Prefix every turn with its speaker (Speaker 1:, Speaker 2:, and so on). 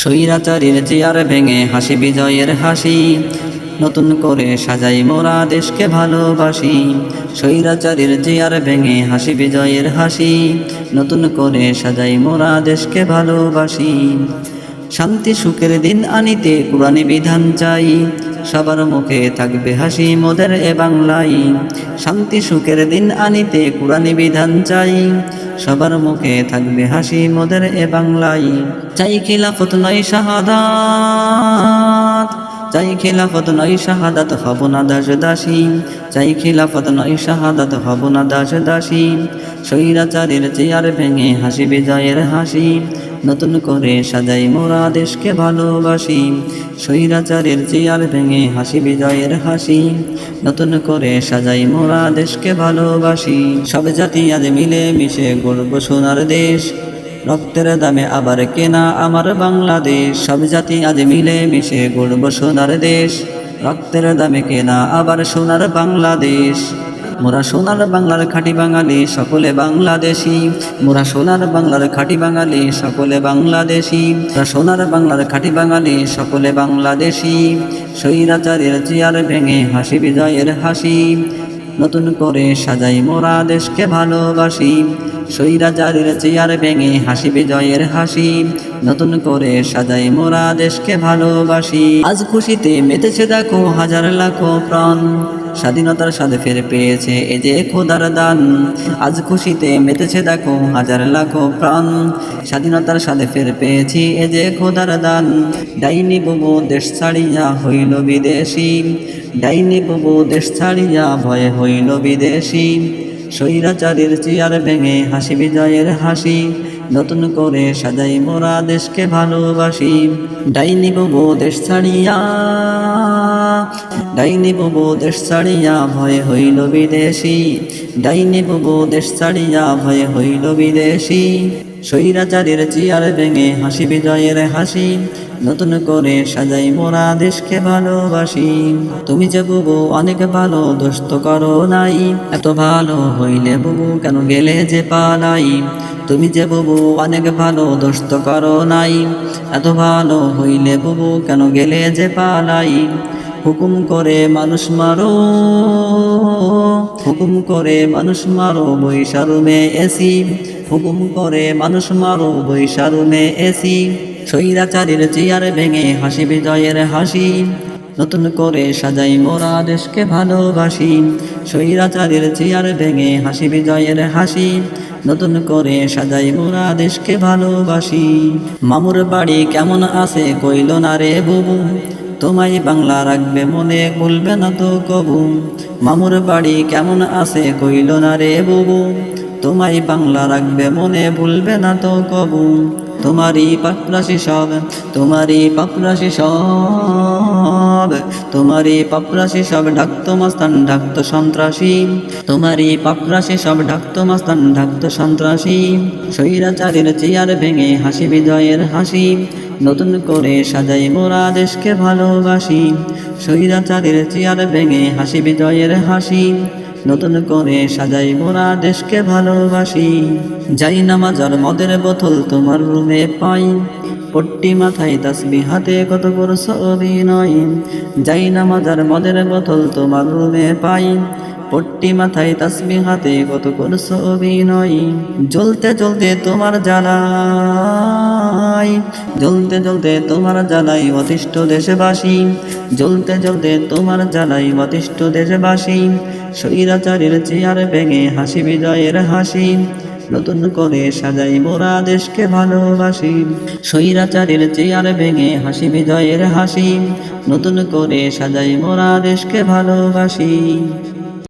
Speaker 1: স্বৈরাচারীর chair ভেঙে হাসি, বিজয়ের হাসি। নতুন করে সাজাই মোরা দেশকে ভালোবাসি। স্বৈরাচারীর চেয়ার ভেঙে হাসি, বিজয়ের হাসি। নতুন করে সাজাই মোরা দেশকে ভালোবাসি। শান্তি, সুখের দিন আনিতে কোরআনী বিধান চাই। সবার মুখে থাকবে হাসি, মোদের এ বাংলায় শান্তি, সুখের দিন আনিতে কোরআনী বিধান চাই। সবার মুখে থাকবে হাসি মোদের এ বাংলায়। চাই খিলাফত নয় শাহাদাত চাই খিলাফত নয় শাহাদাত, হব না দাস দাসী। চাই খিলাফত নয় শাহাদাত, হব না দাস দাসী। স্বৈরাচারের চেয়ার ভেঙে হাসি বিজয়ের হাসি। নতুন করে সাজাই মোরা দেশকে ভালোবাসি। স্বৈরাচারের চেয়ার ভেঙে হাসি বিজয়ের হাসি। নতুন করে সাজাই মোরা দেশকে ভালোবাসি। সব জাতি আজ মিলে মিশে গর্ব সোনার দেশ। রক্তের দামে আবার কেনা আমার বাংলাদেশ। সব জাতি আজ মিলে মিশে গর্ব সোনার দেশ। রক্তের দামে কেনা আবার সোনার বাংলাদেশ। মোরা সোনার বাংলার খাঁটি বাঙালি, সকলে বাংলাদেশি। মোরা সোনার বাংলার খাঁটি বাঙালি, সকলে বাংলাদেশি। মোরা সোনার বাংলার খাঁটি বাঙালি, সকলে বাংলাদেশি। স্বৈরাচারের চেয়ার ভেঙে হাসি বিজয়ের হাসি। নতুন করে সাজাই মোরা দেশকে ভালোবাসি। স্বৈরাচারের চেয়ার ভেঙে হাসি বিজয়ের হাসি। নতুন করে সাজাই মোরা দেশকে ভালোবাসি। আজ খুশিতে মেতেছে দেখো হাজার লাখো প্রাণ। স্বাধীনতার সাথে ফিরে পেয়েছে। এ যে খোদার দান, আজ খুশিতে মেতেছে দেখো হাজার লাখো প্রাণ। স্বাধীনতার সাথে ফিরে পেয়েছি, এ যে খোদার দান ডাইনি ববু দেশ ছাড়িয়া হইল বিদেশি। ডাইনি ববু দেশ ছাড়িয়া ভয়ে হইল বিদেশি। স্বৈরাচারীর চেয়ার ভেঙে হাসি বিজয়ের হাসি, নতুন করে সাজাই মোরা দেশকে ভালোবাসি। ডাইনি ববু দেশ ছাড়িয়া ডাইনি ববু দেশ ছাড়িয়া ভয়ে হইল বিদেশি। ডাইনি ববু দেশ ছাড়িয়া ভয়ে হইল বিদেশি। স্বৈরাচারীর চেয়ার ভেঙে হাসি বিজয়ের হাসি। নতুন করে সাজাই মোরা দেশকে ভালোবাসি। তুমি যে বুবু, অনেক ভালো, দোস্ত করো নাই। এত ভালো হইলে বুবু কেন গেলে যে পালাই? তুমি যে বুবু, অনেক ভালো, দোস্ত করো নাই। এত ভালো হইলে বুবু কেন গেলে যে পালাই? হুকুম করে মানুষ মারো। হুকুম করে মানুষ মারো বৈশারুমে এসি। হুকুম করে মানুষ মারো বৈশারুমে এসি। স্বৈরাচারীর চেয়ার ভেঙে হাসি বিজয়ের হাসি। নতুন করে সাজাই মোরা দেশকে ভালোবাসি। স্বৈরাচারীর চেয়ার ভেঙে হাসি বিজয়ের হাসি। নতুন করে সাজাই মোরা দেশকে ভালোবাসি। মামুর বাড়ি কেমন আছে কইল না রে বুবু। তোমায় বাংলা রাখবে মনে বলবে না তো কবু। মামুর বাড়ি কেমন আছে কইল না রে বুবু। তোমায় বাংলা রাখবে মনে, ভুলবে না তো কবু। তোমারই পাপরাশি সব, তোমারই পাপরাশি সব। তোমারই পাপরাশি সব ডাকতো মাস্তান, ডাকতো সন্ত্রাসী। তোমারই পাপরাশি সব ডাকতো মাস্তান, ডাকতো সন্ত্রাসী। স্বৈরাচারীর চেয়ার ভেঙে হাসি বিজয়ের হাসি। নতুন করে সাজাই মোরা দেশকে ভালোবাসি। স্বৈরাচারীর চেয়ার ভেঙে হাসি বিজয়ের হাসি। নতুন করে সাজাই মোরা দেশকে ভালোবাসি। যাই নামাজার মদের বোতল তোমার রুমে পাই। পট্টি মাথায় তাসবি হাতে কত করছ অভিনয় যাই নামাজার মদের বোতল তোমার রুমে পাই। পট্টি মাথায় তাসবি হাতে কত করছ অভিনয় জ্বলতে জ্বলতে তোমার জ্বালাই জ্বলতে জ্বলতে তোমার জ্বালাই অতিষ্ঠ দেশবাসী। জ্বলতে জ্বলতে তোমার জ্বালাই অতিষ্ঠ দেশবাসী। স্বৈরাচারীর চেয়ার ভেঙে হাসি বিজয়ের হাসি, নতুন করে সাজাই মোরা দেশকে ভালোবাসি। স্বৈরাচারীর চেয়ার ভেঙে হাসি বিজয়ের হাসি, নতুন করে সাজাই মোরা দেশকে ভালোবাসি।